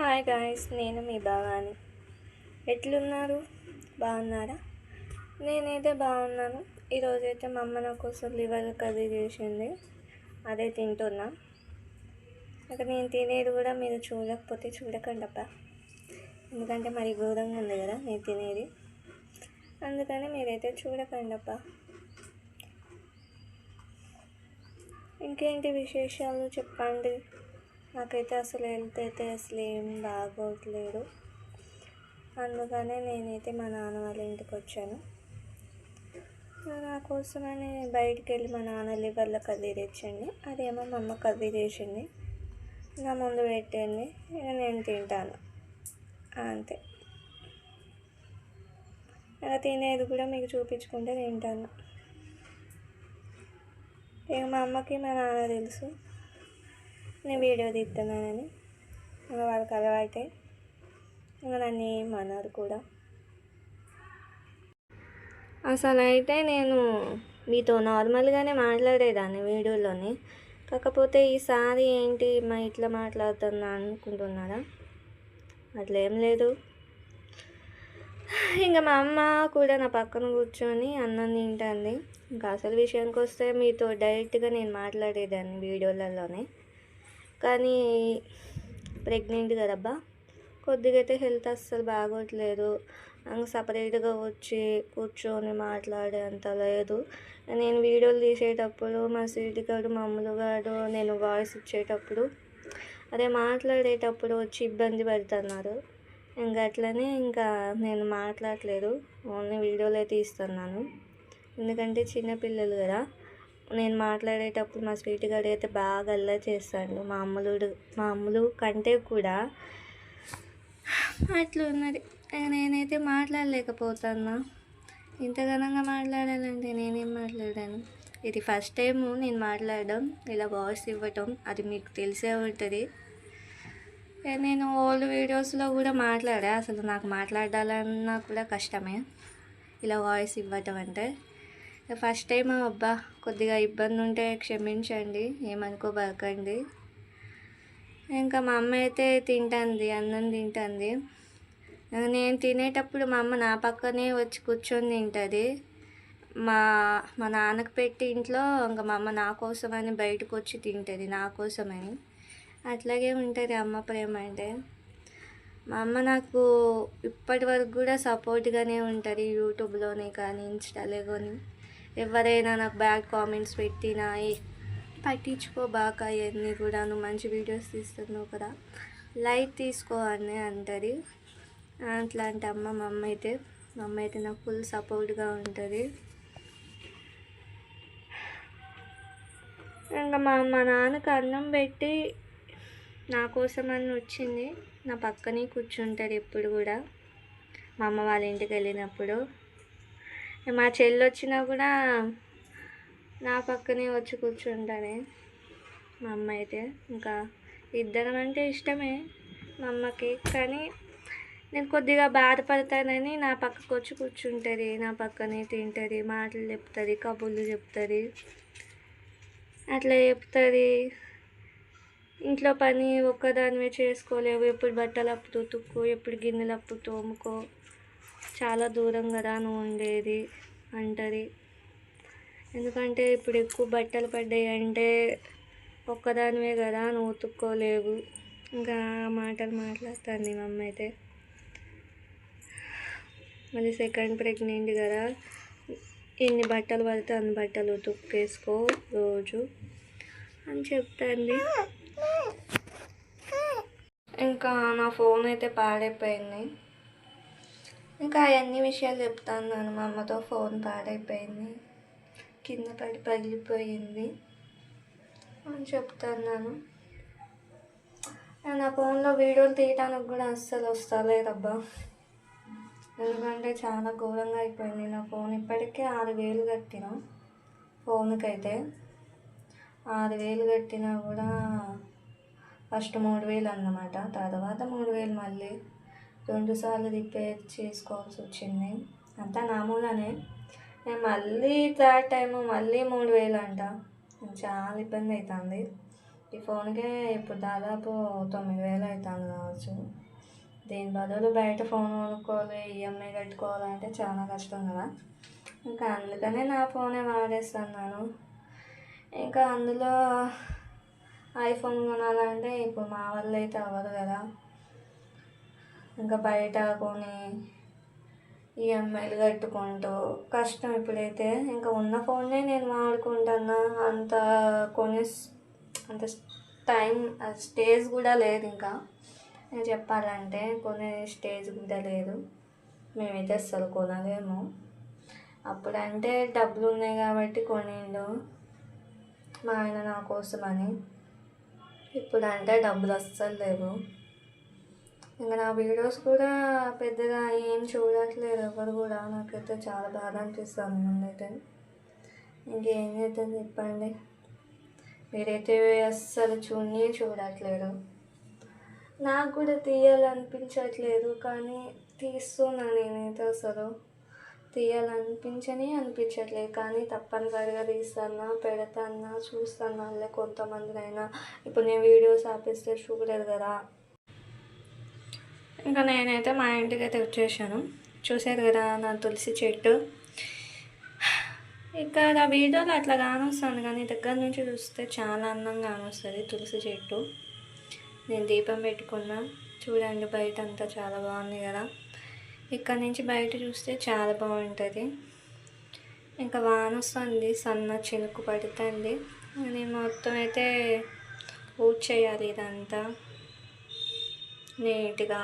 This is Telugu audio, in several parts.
హాయ్ గాయస్ నేను మీ భవాని. ఎట్లున్నారు? బాగున్నారా? నేనైతే బాగున్నాను. ఈరోజైతే మా అమ్మ నా కోసం లివర్ కర్రీ చేసింది. అదే తింటున్నా. ఇక నేను తినేది కూడా మీరు చూడకపోతే చూడకండి అబ్బా. ఎందుకంటే మరి ఘోరంగా ఉంది కదా నేను తినేది. అందుకని మీరైతే చూడకండి అబ్బా. ఇంకేంటి విశేషాలు చెప్పండి? నాకైతే అసలు హెల్త్ అయితే అసలు ఏం బాగోట్లేదు. అందుకనే నేనైతే మా నాన్న వాళ్ళ ఇంటికి వచ్చాను. నా కోసమని బయటికి వెళ్ళి మా నాన్న లివర్ల కర్రీ తెచ్చండి. అదేమో మా అమ్మ కర్రీ చేసింది. నా ముందు పెట్టండి ఇక నేను తింటాను. అంతే. ఇక తినేది కూడా మీకు చూపించుకుంటే తింటాను. ఇక మా అమ్మకి మా నాన్న తెలుసు. నేను వీడియో తీస్తున్నానని. ఇంకా వాళ్ళకి అలవాటే ఇంకా నన్ను ఏమన్నారు కూడా. అసలు అయితే నేను మీతో నార్మల్గానే మాట్లాడేదాన్ని వీడియోలోనే. కాకపోతే ఈసారి ఏంటి మా ఇట్లా మాట్లాడుతున్నా అనుకుంటున్నారా? అట్లా లేదు. ఇంకా మా అమ్మ కూడా నా పక్కన కూర్చొని అన్నం తింటుంది. ఇంకా అసలు విషయానికి వస్తే మీతో డైరెక్ట్గా నేను మాట్లాడేదాన్ని వీడియోలలోనే. కానీ ప్రెగ్నెంట్ కదబ్బా. కొద్దిగా అయితే హెల్త్ అస్సలు బాగోట్లేదు. సపరేట్గా వచ్చి కూర్చొని మాట్లాడే అంత లేదు. నేను వీడియోలు తీసేటప్పుడు మా స్వీట్ గారు మా అమ్ములు గారు నేను వాయిస్ ఇచ్చేటప్పుడు అదే మాట్లాడేటప్పుడు వచ్చి ఇబ్బంది పెడుతున్నారు. ఇంకా అట్లనే ఇంకా నేను మాట్లాడలేదు. ఓన్లీ వీడియోలే తీస్తున్నాను. ఎందుకంటే చిన్నపిల్లలు కదా. నేను మాట్లాడేటప్పుడు మా స్వీట్ గారు అయితే బాగా అల్లరి చేస్తాడు. మా అమ్ములుడు మా అమ్ములు కంటే కూడా అట్లా ఉన్నది. నేనైతే మాట్లాడలేకపోతున్నా. ఇంత ఘనంగా మాట్లాడాలంటే నేనేం మాట్లాడాను? ఇది ఫస్ట్ టైం నేను మాట్లాడడం ఇలా వాయిస్ ఇవ్వటం అది మీకు తెలిసే ఉంటుంది. నేను ఓల్డ్ వీడియోస్లో కూడా మాట్లాడా? అసలు నాకు మాట్లాడాలన్నా కూడా కష్టమే. ఇలా వాయిస్ ఇవ్వటం అంటే ఫస్ట్ టైం అబ్బా కొద్దిగా ఇబ్బంది ఉంటే క్షమించండి ఏమనుకోబకండి. ఇంకా మా అమ్మ అయితే తింటుంది అన్నం తింటుంది. నేను తినేటప్పుడు మా అమ్మ నా పక్కనే వచ్చి కూర్చొని తింటుంది. మా మా నాన్నకు పెట్టి ఇంట్లో ఇంకా మా అమ్మ నా కోసమని బయటకు వచ్చి తింటుంది నా కోసమని. అట్లాగే ఉంటుంది అమ్మ ప్రేమ అంటే. మా అమ్మ నాకు ఇప్పటి వరకు కూడా సపోర్ట్గానే ఉంటుంది యూట్యూబ్లోనే కానీ ఇన్స్టాలో కానీ. ఎవరైనా నాకు బ్యాడ్ కామెంట్స్ పెట్టినా పట్టించుకోబాక అవన్నీ కూడా నువ్వు మంచి వీడియోస్ తీస్తున్నావు కదా. లైట్ తీసుకో అని అంటుంది అట్లాంటి అమ్మ మా అమ్మ అయితే మా అమ్మ అయితే నాకు ఫుల్ సపోర్ట్గా ఉంటుంది. ఇంకా మా మా నాన్నకు అన్నం పెట్టి నా కోసం అని వచ్చింది. నా పక్కనే కూర్చుంటారు ఎప్పుడు కూడా. మా అమ్మ వాళ్ళ ఇంటికి వెళ్ళినప్పుడు. మా చెల్లి వచ్చినా కూడా నా పక్కనే వచ్చి కూర్చుంటానే. మా అమ్మ అయితే. ఇంకా ఇద్దరం అంటే ఇష్టమే. మా అమ్మకి. కానీ నేను కొద్దిగా బాధపడతానని నా పక్కకు వచ్చి కూర్చుంటుంది. నా పక్కనే తింటుంది మాటలు చెప్తుంది కబుర్లు చెప్తుంది. అట్లా చెప్తుంది. ఇంట్లో పని ఒక్కదానివే చేసుకోలేవు. ఎప్పుడు బట్టలు అప్పు తుక్కు ఎప్పుడు గిన్నెలు అప్పు తోముకో చాలా దూరం కదా నువ్వు ఉండేది అంటది. ఎందుకంటే ఇప్పుడు ఎక్కువ బట్టలు పడ్డాయి అంటే ఒక్కదానివే కదా నువ్వు ఉతుక్కోలేవు. ఇంకా మాటలు మాట్లాడుతుంది మా అమ్మ అయితే. మళ్ళీ సెకండ్ ప్రెగ్నెంట్ కదా. ఎన్ని బట్టలు పడితే అన్ని బట్టలు ఉతుక్కేసుకో రోజు అని చెప్తాండి ఇంకా నా ఫోన్ అయితే పాడైపోయింది. ఇంకా అవన్నీ విషయాలు చెప్తాను మా అమ్మతో ఫోన్ పాడైపోయింది. కింద పడి పగిలిపోయింది అని చెప్తున్నాను. నా ఫోన్లో వీడియోలు తీయడానికి కూడా అస్సలు వస్తలేదబ్బా. ఎందుకంటే చాలా ఘోరంగా అయిపోయింది నా ఫోన్. ఇప్పటికే ఆరు వేలు కట్టిన ఫోన్కి అయితే ఆరు వేలు కట్టినా కూడా ఫస్ట్ మూడు వేలు అన్నమాట. తర్వాత మూడు వేలు మళ్ళీ. రెండుసార్లు రిపేర్ చేసుకోవాల్సి వచ్చింది. అంతా నా మూలనే నేను మళ్ళీ థర్డ్ టైం మళ్ళీ మూడు వేలు అంట. చాలా ఇబ్బంది అవుతుంది ఈ ఫోన్కే ఇప్పుడు దాదాపు తొమ్మిది వేలు అవుతుంది కావచ్చు. దీని బదులు బయట ఫోన్ కొనుక్కోవాలి ఈఎంఐ కట్టుకోవాలంటే చాలా కష్టం కదా. ఇంకా అందుకనే నా ఫోనే వాడేస్తున్నాను. ఇంకా అందులో ఐఫోన్ కొనాలంటే ఇప్పుడు మా వల్ల అయితే అవ్వదు కదా. ఇంకా బయట కొని ఈఎంఐలు కట్టుకుంటూ కష్టం ఇప్పుడైతే. ఇంకా ఉన్న ఫోన్నే నేను వాడుకుంటున్నా అంత కొని అంత టైం స్టేజ్ కూడా లేదు ఇంకా. నేను చెప్పాలంటే కొనే స్టేజ్ కూడా లేదు. మేమైతే అస్సలు కొనలేము. అప్పుడంటే డబ్బులు ఉన్నాయి కాబట్టి కొనిండు. మా ఆయన నా కోసం అని ఇప్పుడంటే డబ్బులు అస్సలు లేవు. ఇంకా నా వీడియోస్ కూడా పెద్దగా ఏం చూడట్లేదు ఎవరు కూడా. నాకైతే చాలా బాధ అనిపిస్తుంది ముందైతే. ఇంకేం చేద్దాం చెప్పండి. మీరైతే అస్సలు చూడని చూడట్లేదు. నాకు కూడా తీయాలనిపించట్లేదు కానీ తీస్తున్నా నేనైతే అసలు. తీయాలనిపించని అనిపించట్లేదు కానీ తప్పనిసరిగా తీస్తానా పెడతానా చూస్తానా లే కొంతమందినైనా. ఇప్పుడు నేను వీడియోస్ ఆపేస్తే చూడలేదు కదా. ఇంకా నేనైతే మా ఇంటికి అయితే వచ్చేసాను. చూసారు కదా నా తులసి చెట్టు. ఇక్కడ వీడియోలో అట్లా కానొస్తుంది కానీ దగ్గర నుంచి చూస్తే చాలా అందంగా కానొస్తుంది తులసి చెట్టు. నేను దీపం పెట్టుకున్నా. చూడండి బయట అంతా చాలా బాగుంది కదా. ఇక్కడ నుంచి బయట చూస్తే చాలా బాగుంటుంది. ఇంకా వాన వస్తుంది సన్న చినుకు పడుతుంది. నేను మొత్తం అయితే ఊడ్ చేయాలి ఇదంతా. నీట్గా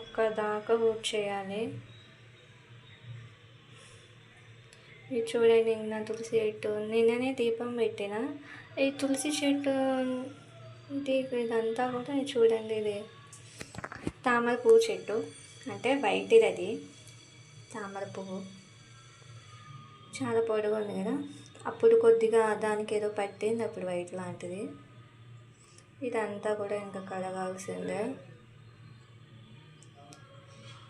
అక్కడ దాకా ఊడ్ చేయాలి. ఇది చూడండి నా తులసి చెట్టు నిన్ననే దీపం పెట్టిన. ఈ తులసి చెట్టు ఇది ఇదంతా కూడా చూడండి ఇది. తామర పువ్వు చెట్టు అంటే వైట్ది అది. తామర పువ్వు. చాలా పొడవు ఉంది కదా. అప్పుడు కొద్దిగా దానికి ఏదో పట్టింది అప్పుడు వైట్ లాంటిది. ఇదంతా కూడా ఇంకా కడగాల్సిందే.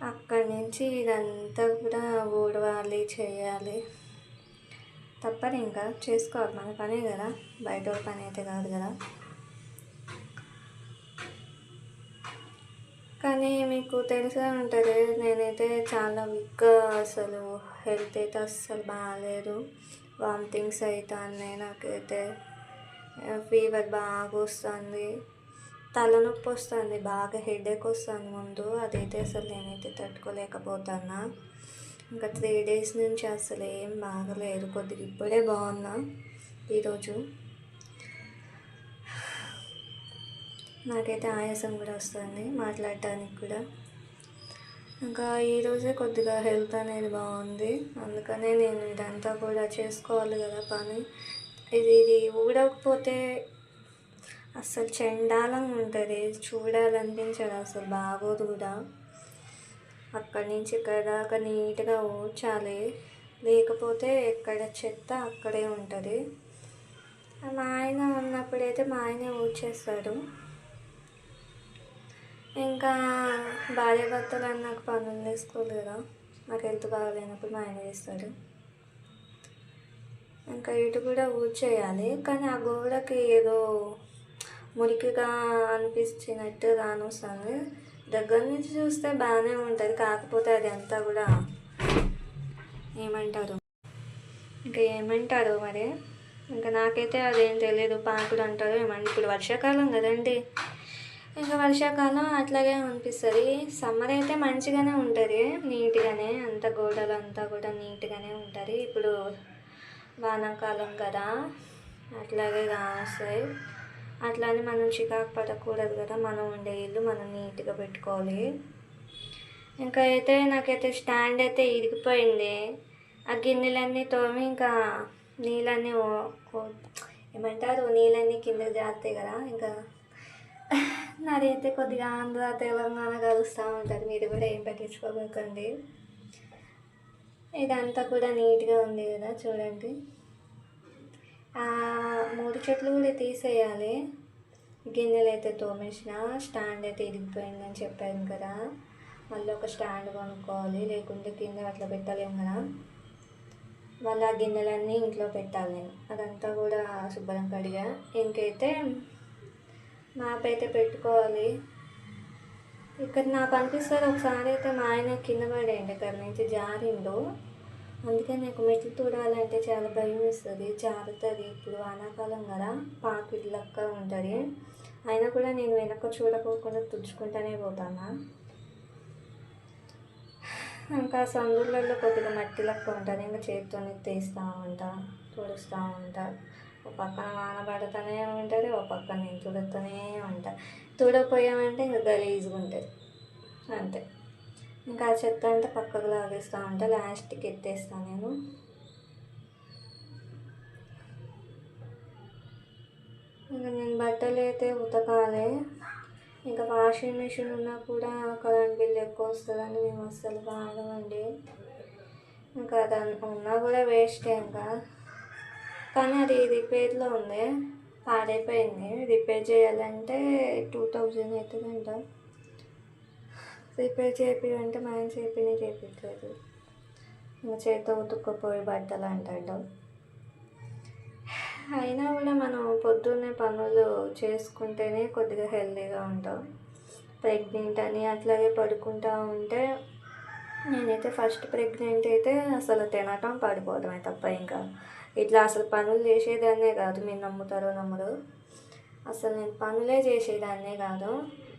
అక్కడి నుంచి ఇదంతా కూడా ఊడవాలి చేయాలి. తప్పని ఇంకా చేసుకోవాలి మన పనే కదా బయట పని అయితే కాదు కదా. కానీ మీకు తెలిసే ఉంటుంది నేనైతే చాలా వీక్గా అసలు హెల్త్ అయితే అస్సలు బాగాలేదు. వామిటింగ్స్ అవుతాను నాకైతే. ఫీవర్ బాగా వస్తుంది. తలనొప్పి వస్తుంది బాగా హెడేక్ వస్తుంది ముందు. అదైతే అసలు నేనైతే తట్టుకోలేకపోతున్నా. ఇంకా త్రీ డేస్ నుంచి అసలు ఏం బాగలేదు. కొద్దిగా ఇప్పుడే బాగున్నా ఈరోజు. నాకైతే ఆయాసం కూడా వస్తుంది మాట్లాడటానికి కూడా. ఇంకా ఈరోజే కొద్దిగా హెల్త్ అనేది బాగుంది. అందుకనే నేను ఇదంతా కూడా చేసుకోవాలి కదా పని. ఇది ఇది ఊడకపోతే అసలు చెండాలంగా ఉంటుంది. చూడాలనిపించదు అసలు. బాగోదు కూడా. అక్కడి నుంచి ఇక్కడ దాకా నీట్గా ఊడ్చాలి. లేకపోతే ఎక్కడ చెత్త అక్కడే ఉంటుంది. మా ఆయన ఉన్నప్పుడైతే మా ఆయనే ఊడ్చేస్తాడు. ఇంకా భార్య భర్తలు నాకు పనులు చేసుకోవాలి కదా నాకు హెల్త్ బాగాలేనప్పుడు మా ఆయన చేస్తాడు. ఇంకా ఇటు కూడా ఊడ్చేయాలి కానీ ఆ గోడకి ఏదో మురికిగా అనిపించినట్టు వస్తుంది దగ్గర నుంచి చూస్తే బాగానే ఉంటుంది. కాకపోతే అది అంతా కూడా ఏమంటారు? ఇంకా ఏమంటారు మరి? ఇంకా నాకైతే అదేం తెలియదు పాకుడు అంటారు ఏమంటే ఇప్పుడు వర్షాకాలం కదండి. ఇంకా వర్షాకాలం అట్లాగే అనిపిస్తుంది. సమ్మర్ అయితే మంచిగానే ఉంటుంది. నీట్గానే అంత గోడలు అంతా కూడా నీట్గానే ఉంటుంది. ఇప్పుడు వానాకాలం కదా. అట్లాగే కాస్తాయి అట్లానే మనం చికాకు పడకూడదు కదా. మనం ఉండే ఇల్లు మనం నీట్గా పెట్టుకోవాలి. ఇంకా అయితే నాకైతే స్టాండ్ అయితే ఇరిగిపోయింది. ఆ గిన్నెలన్నీ తోమి ఇంకా నీళ్ళన్నీ ఏమంటారు? నీళ్ళన్నీ కిందకి జారుతాయి కదా ఇంకా. నాదైతే కొద్దిగా ఆంధ్ర తెలంగాణ కలుస్తూ ఉంటుంది మీరు కూడా ఏం పట్టించుకోకండి. ఇదంతా కూడా నీట్గా ఉంది కదా చూడండి. మూడు చెట్లు కూడా తీసేయాలి. గిన్నెలు అయితే తోమేసిన స్టాండ్ అయితే ఇరిగిపోయిందని చెప్పాను కదా. మళ్ళీ ఒక స్టాండ్ కొనుక్కోవాలి లేకుంటే కింద అట్లా పెట్టలేము కదా. మళ్ళీ ఆ గిన్నెలన్నీ ఇంట్లో పెట్టాలి నేను. అదంతా కూడా శుభ్రం కడిగా. ఇంకైతే మాపైతే పెట్టుకోవాలి. ఇక్కడ నాకు అనిపిస్తుంది ఒకసారి అయితే మా ఆయన కింద పడేయండి ఇక్కడ నుంచి జారిండు. అందుకే నాకు మెట్లు తూడాలంటే చాలా భయం వేస్తుంది జారుతుంది. ఇప్పుడు వానాకాలం కదా పాకిడ్ లెక్క ఉంటుంది. అయినా కూడా నేను వెనక చూడకోకుండా తుడుచుకుంటూనే పోతాను? ఇంకా సందులలో కొద్దిగా మట్టి లెక్క ఉంటుంది ఇంకా చేతితో తీస్తూ ఉంటా తుడుస్తూ ఉంటా. ఒక పక్కన వాన పడుతూనే ఉంటుంది ఒక పక్కన నేను తుడుతూనే ఉంటాను తుడపోయామంటే ఇంకా గలీజ్గా ఉంటుంది. అంతే. ఇంకా ఆ చెత్త అంతా పక్కకు లాగేస్తూ ఉంటా లాస్ట్కి ఎత్తేస్తాను నేను. ఇంకా నేను బట్టలు అయితే ఉతకాలి. ఇంకా వాషింగ్ మిషన్ ఉన్నా కూడా కరెంట్ బిల్ ఎక్కువ వస్తుందని మేము అస్సలు వాడమండి. ఇంకా దాని ఉన్నా కూడా వేస్టే ఇంకా. కానీ అది రిపేర్లో ఉంది. పాడైపోయింది. రిపేర్ చేయాలంటే టూ థౌజండ్ అవుతుందంట రిపేర్ చేయాలంటే మనం చేపినే చేయించలేదు ఇంకా చేతితో ఉతుక్కపోయి బట్టలు అంటాడు. అయినా కూడా మనం పొద్దున్నే పనులు చేసుకుంటేనే కొద్దిగా హెల్తీగా ఉంటాం. ప్రెగ్నెంట్ అని అట్లాగే పడుకుంటా ఉంటే నేనైతే ఫస్ట్ ప్రెగ్నెంట్ అయితే అసలు తినటం పడిపోవడమే తప్ప ఇంకా ఇట్లా అసలు పనులు చేసేదాన్నే కాదు. మీరు నమ్ముతారో నమ్మరు. అసలు నేను పనులే చేసేదాన్నే కాదు.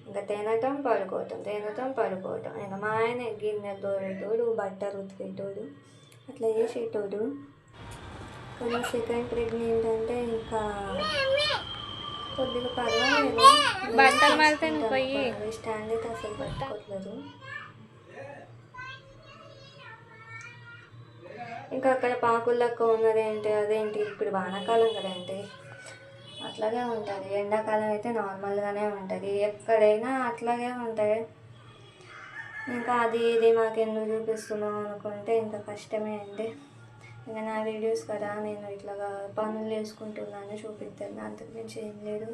ఇంకా తినటం పడుకోవటం తినటం పడుకోవటం. ఇంకా మా ఆయన గిన్నెలు తోడేటోడు బట్టలు ఉతికేటోడు అట్లా చేసేటోడు. కానీ సెకండ్ ప్రెగ్నెంట్ అంటే ఇంకా కొద్దిగా పర్వాలేదు. బట్టలు మారుతాను పోయి. స్టాండ్ అయితే అసలు పట్టుకోవట్లేదు ఇంకా అక్కడ పాకుళ్ళకు ఉన్నది ఏంటి అదేంటి? ఇప్పుడు వానాకాలం కదండి అట్లాగే ఉంటుంది. ఎండాకాలం అయితే నార్మల్గానే ఉంటుంది. ఎక్కడైనా అట్లాగే ఉంటాయి ఇంకా అది ఇది మాకు ఎందుకు చూపిస్తున్నాం అనుకుంటే ఇంకా కష్టమే అండి. ఇంకా నా వీడియోస్ కదా నేను ఇట్లాగా పనులు వేసుకుంటున్నాను చూపిద్దాను. అంతకు మించి ఏం లేదు.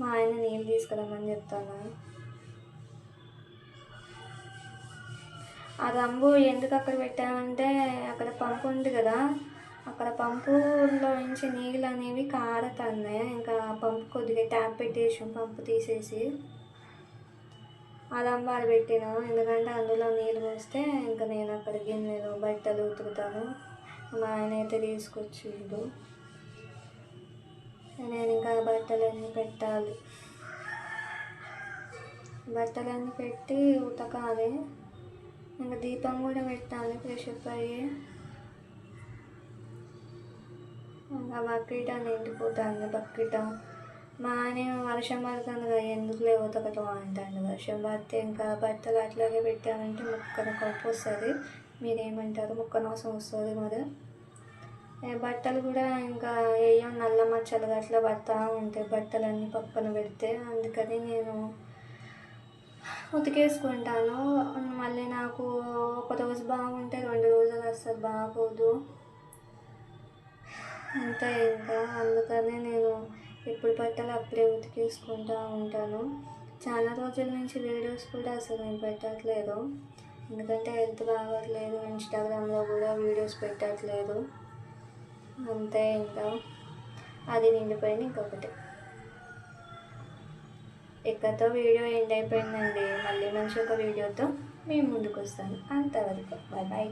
మా ఆయన నీళ్ళు తీసుకురమ్మని చెప్తాను. ఆ రంబు ఎందుకు అక్కడ పెట్టామంటే అక్కడ పంపు ఉంది కదా. అక్కడ పంపులో నుంచి నీళ్ళు అనేవి కారుతున్నాయి. ఇంకా ఆ పంపు కొద్దిగా ట్యాప్ పెట్టేసాం పంపు తీసేసి. ఆ రంబాలు పెట్టినాం. ఎందుకంటే అందులో నీళ్ళు పోస్తే ఇంకా నేను అక్కడ గిన్నెలు బట్టలు ఉతుకుతాను. మా ఆయన అయితే తీసుకొచ్చిండు. నేను ఇంకా బట్టలన్నీ పెట్టాలి. బట్టలన్నీ పెట్టి ఉతకాలి. ఇంకా దీపం కూడా పెట్టాలి ఫ్రెషప్ అప్ అయ్యి. ఇంకా బకెట్ అని ఎండిపోతుంది బకెట్ మా ఆయన వర్షం పడుతుంది కదా ఎందుకు లేవు ఉతకటం అంటాడు. వర్షం పడితే ఇంకా బట్టలు అట్లాగే పెట్టామంటే ముక్కన కప్పు వస్తుంది. మీరేమంటారు? ముక్క నోసం వస్తుంది మరి. బట్టలు కూడా ఇంకా ఏయో నల్ల మచ్చలు అట్లా పడతా ఉంటాయి బట్టలన్నీ పక్కన పెడితే అందుకని నేను ఉతికేసుకుంటాను. మళ్ళీ నాకు ఒక రోజు బాగుంటే రెండు రోజులు అస్సలు బాగోదు. అంతే ఇంకా. అందుకనే నేను ఎప్పుడు బట్టలు అప్పుడే ఉతికేసుకుంటూ ఉంటాను. చాలా రోజుల నుంచి వీడియోస్ కూడా అసలు నేను పెట్టట్లేదు. ఎందుకంటే హెల్త్ బాగోట్లేదు ఇన్స్టాగ్రామ్లో కూడా వీడియోస్ పెట్టట్లేదు. అంతే ఇంకా. అది నిండిపోయింది ఇంకొకటి. ఇక్కడతో వీడియో ఎండ్ అయిపోయిందండి మళ్ళీ మంచి ఒక వీడియోతో మేము ముందుకు వస్తాను. అంతవరకు బాయ్ బాయ్